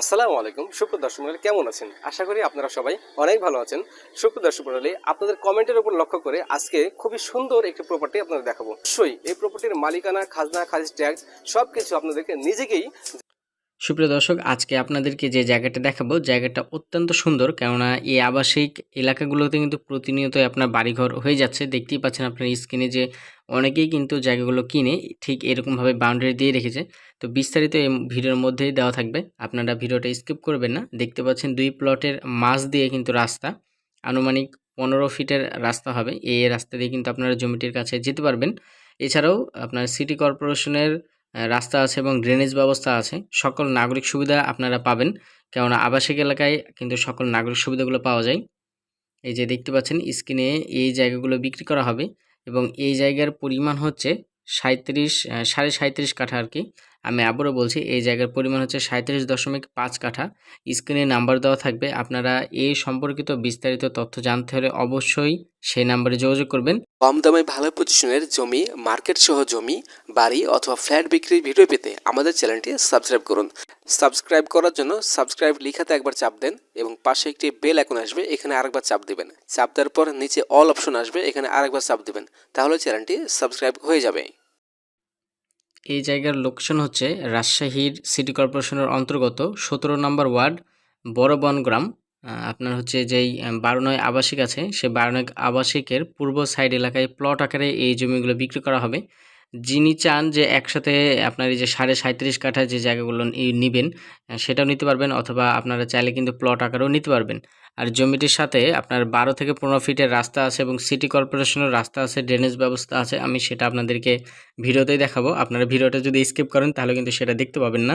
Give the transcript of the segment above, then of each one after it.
আসসালামু আলাইকুম। সুপ্র দর্শক মণ্ডলী কেমন আছেন? আশা করি আপনারা সবাই অনেক ভালো আছেন। সুপ্র দর্শক মণ্ডলী আপনাদের কমেন্টের উপর লক্ষ্য করে আজকে খুবই সুন্দর একটি প্রপার্টি আপনাদের দেখাবো। অবশ্যই এই প্রপার্টির মালিকানা, খাজনা খাজ ট্যাক্স সব কিছু আপনাদেরকে নিজেকেই সুপ্রিয় দর্শক, আজকে আপনাদেরকে যে জায়গাটা দেখাবো, জায়গাটা অত্যন্ত সুন্দর। কেননা এই আবাসিক এলাকাগুলোতে কিন্তু প্রতিনিয়তই আপনার বাড়িঘর হয়ে যাচ্ছে। দেখতেই পাচ্ছেন আপনার স্ক্রিনে যে অনেকেই কিন্তু জায়গাগুলো কিনে ঠিক এরকমভাবে বাউন্ডারি দিয়ে রেখেছে। তো বিস্তারিত এই ভিডিওর মধ্যেই দেওয়া থাকবে। আপনারা ভিডিওটা স্কিপ করবেন না। দেখতে পাচ্ছেন দুই প্লটের মাঝ দিয়ে কিন্তু রাস্তা। আনুমানিক পনেরো ফিটের রাস্তা হবে। এই রাস্তা দিয়ে কিন্তু আপনারা জমিটির কাছে যেতে পারবেন। এছাড়াও আপনার সিটি কর্পোরেশনের রাস্তা আছে এবং ড্রেনেজ ব্যবস্থা আছে। সকল নাগরিক সুবিধা আপনারা পাবেন। কেননা আবাসিক এলাকায় কিন্তু সকল নাগরিক সুবিধাগুলো পাওয়া যায়। এই যে দেখতে পাচ্ছেন, স্ক্রিনে এই জায়গাগুলো বিক্রি করা হবে এবং এই জায়গার পরিমাণ হচ্ছে সাঁত্রিশ সাড়ে সাঁত্রিশ কাঠা আর কি। আমি আবারও বলছি, এই জায়গার পরিমাণ হচ্ছে সাঁত্রিশ দশমিক পাঁচ কাঠা। স্ক্রিনে নাম্বার দেওয়া থাকবে, আপনারা এই সম্পর্কিত বিস্তারিত তথ্য জানতে হলে অবশ্যই সেই নাম্বারে যোগাযোগ করবেন। কম দামে ভালো পজিশনের জমি মার্কেট সহ জমি, বাড়ি অথবা ফ্ল্যাট বিক্রির ভিডিও পেতে আমাদের চ্যানেলটি সাবস্ক্রাইব করুন। সাবস্ক্রাইব করার জন্য সাবস্ক্রাইব লিখাতে একবার চাপ দেন এবং পাশে একটি বেল এখন আসবে, এখানে আরেকবার চাপ দেবেন। চাপ দেওয়ার পর নিচে অল অপশন আসবে, এখানে আরেকবার চাপ দেবেন। তাহলে চ্যানেলটি সাবস্ক্রাইব হয়ে যাবে। এই জায়গার লোকেশন হচ্ছে রাজশাহীর সিটি কর্পোরেশনের অন্তর্গত সতেরো নম্বর ওয়ার্ড বড় বনগ্রাম আপনার হচ্ছে যেই বারো নয় আবাসিক আছে, সে বারো নয় আবাসিকের পূর্ব সাইড এলাকায় প্লট আকারে এই জমিগুলো বিক্রি করা হবে। যিনি চান যে একসাথে আপনার এই যে সাড়ে সাঁত্রিশ কাঠা যে জায়গাগুলো নিবেন সেটাও নিতে পারবেন অথবা আপনারা চাইলে কিন্তু প্লট আকারেও নিতে পারবেন। আর জমিটির সাথে আপনার বারো থেকে পনেরো ফিটের রাস্তা আছে এবং সিটি কর্পোরেশনের রাস্তা আছে ড্রেনেজ ব্যবস্থা আছে, আমি সেটা আপনাদেরকে ভিডিওতেই দেখাবো। আপনারা ভিডিওটা যদি স্কিপ করেন, তাহলে কিন্তু সেটা দেখতে পাবেন না।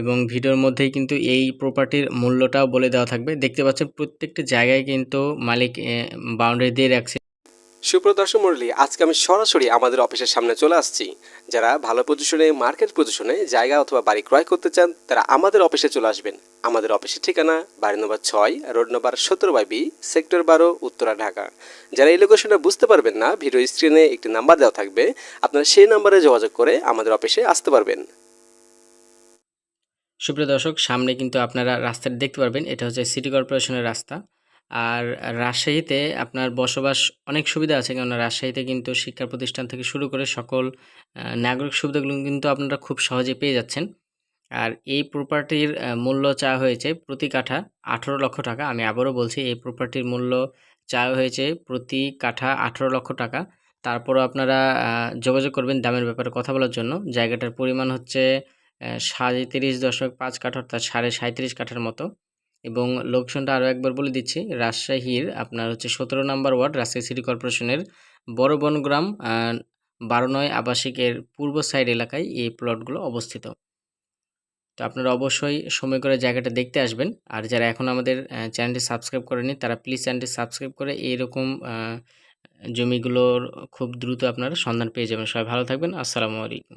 এবং ভিডিওর মধ্যেই কিন্তু এই প্রপার্টির মূল্যটাও বলে দেওয়া থাকবে। দেখতে পাচ্ছেন প্রত্যেকটি জায়গায় কিন্তু মালিক বাউন্ডারি দিয়ে রাখছে। সুপ্রদর্শক মুরলী আজকে আমি সরাসরি আমাদের অফিসের সামনে চলে আসছি। যারা ভালো পজিশনে মার্কেট পজিশনে জায়গা অথবা বাড়ি ক্রয় করতে চান, তারা আমাদের অফিসে চলে আসবেন। আমাদের অফিসের ঠিকানা বাড়ি নম্বর ছয়, রোড নম্বর সতেরো বাই বি, সেক্টর বারো, উত্তরা, ঢাকা। যারা এই লোকেশনটা বুঝতে পারবেন না, ভিডিও স্ক্রিনে একটি নাম্বার দেওয়া থাকবে। আপনারা সেই নাম্বারে যোগাযোগ করে আমাদের অফিসে আসতে পারবেন। সুপ্রিয় দর্শক, সামনে কিন্তু আপনারা রাস্তাটি দেখতে পারবেন। এটা হচ্ছে সিটি কর্পোরেশনের রাস্তা। আর রাজশাহীতে আপনার বসবাস অনেক সুবিধা আছে, কেননা রাজশাহীতে কিন্তু শিক্ষা প্রতিষ্ঠান থেকে শুরু করে সকল নাগরিক সুবিধাগুলো কিন্তু আপনারা খুব সহজে পেয়ে যাচ্ছেন। আর এই প্রপার্টির মূল্য চাওয়া হয়েছে প্রতি কাঠা আঠেরো লক্ষ টাকা। আমি আবারও বলছি, এই প্রপার্টির মূল্য চাওয়া হয়েছে প্রতি কাঠা আঠেরো লক্ষ টাকা। তারপরও আপনারা যোগাযোগ করবেন দামের ব্যাপারে কথা বলার জন্য। জায়গাটার পরিমাণ হচ্ছে সাঁত্রিশ দশমিক পাঁচ কাঠা, অর্থাৎ সাড়ে সাঁত্রিশ কাঠার মতো। এবং লোকেশনটা আরও একবার বলে দিচ্ছি। রাজশাহীর আপনার হচ্ছে সতেরো নম্বর ওয়ার্ড, রাজশাহী সিটি কর্পোরেশনের বড় বনগ্রাম বারো নয় আবাসিকের পূর্ব সাইড এলাকায় এই প্লটগুলো অবস্থিত। তো আপনারা অবশ্যই সময় করে জায়গাটা দেখতে আসবেন। আর যারা এখন আমাদের চ্যানেলটি সাবস্ক্রাইব করেনি তারা প্লিজ চ্যানেলটি সাবস্ক্রাইব করে এইরকম জমিগুলোর খুব দ্রুত আপনারা সন্ধান পেয়ে যাবেন। সবাই ভালো থাকবেন। আসসালামু আলাইকুম।